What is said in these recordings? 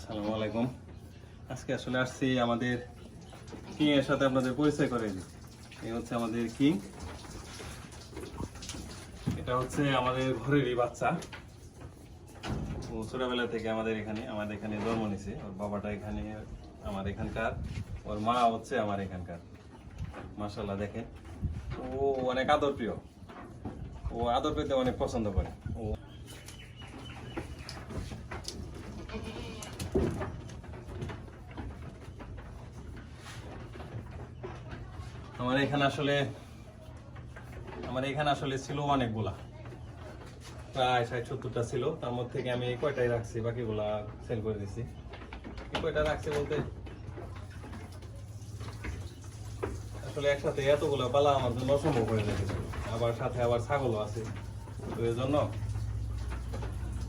আসসালামু আলাইকুম। আজকে আসলে আসছি আমাদের কিং এর সাথে আপনাদের পরিচয় করে দিই। এই হচ্ছে আমাদের কিং এটা হচ্ছে আমাদের ঘরেরই বাচ্চা। ও ছোটবেলা থেকে আমাদের এখানে আমাদের এখানে জন্ম নিছে। ওর বাবাটা এখানে, আমার এখানকার। ওর মা হচ্ছে আমার এখানকার। মাশাল্লাহ দেখেন। ও অনেক আদর প্রিয়। ও আদর পেতে অনেক পছন্দ করে। ও আমার এখানে আসলে, আমার এখানে আসলে ছিল অনেকগুলা। প্রায় ষাট সত্তরটা ছিল। তার মধ্যে থেকে আমি কয়টাই রাখছি, বাকিগুলা সেল করে দিছি। কয়টা রাখছি বলতে, আসলে একসাথে এতগুলো পালা আমার জন্য অসম্ভব হয়ে যেতেছিল আবার সাথে আবার ছাগলও আছে। তো এই জন্য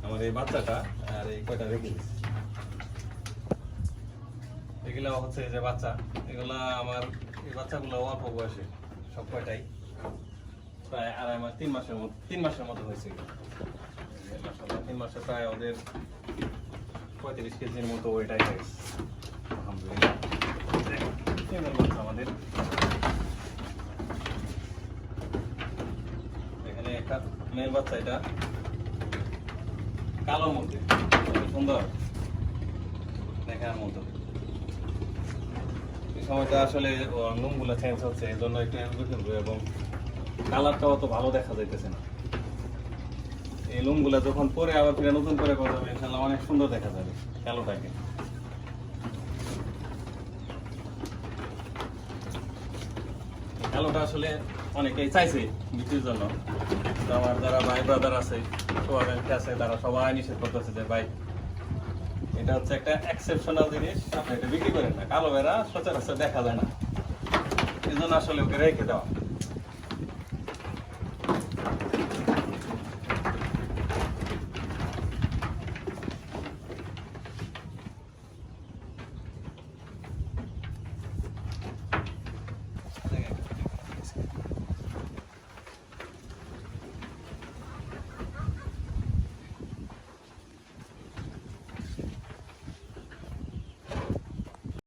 আমার এই বাচ্চাটা আর এই কয়টা রেখে দিচ্ছি এগুলা হচ্ছে যে বাচ্চা, এগুলা আমার এই বাচ্চাগুলো অল্প বয়সে সব কয়টাই? প্রায় আড়াই মাস, তিন মাসের মতো, তিন মাসের মতো হয়েছে তিন মাসে প্রায় ওদের পঁয়ত্রিশ কেজির মতো ওইটাই হয়েছে। আলহামদুলিল্লাহ। আমাদের। এখানে একটা মেয়ের বাচ্চা, এটা কালোর মধ্যে সুন্দর। দেখার মতো। সময়টা আসলে নুমগুলো চেঞ্জ হচ্ছে এই জন্য একটু এলবো এবং কালারটাও অত ভালো দেখা যাইতেছে না। এই লুমগুলো যখন পরে আবার ফিরে নতুন করে করা যাবে, ইনশাল্লাহ অনেক সুন্দর দেখা যাবে কালোটাকে কালোটা আসলে অনেকেই চাইছে বিক্রির জন্য। আমার যারা ভাই ব্রাদার আছে আছে, তারা সবাই নিষেধ করতেছে যে, ভাই এটা হচ্ছে একটা এক্সেপশনাল জিনিস, আপনি এটা বিক্রি করেন না। কালো বেড়া সচরাচর দেখা যায় না। এই জন্য আসলে ওকে রেখে দেওয়া।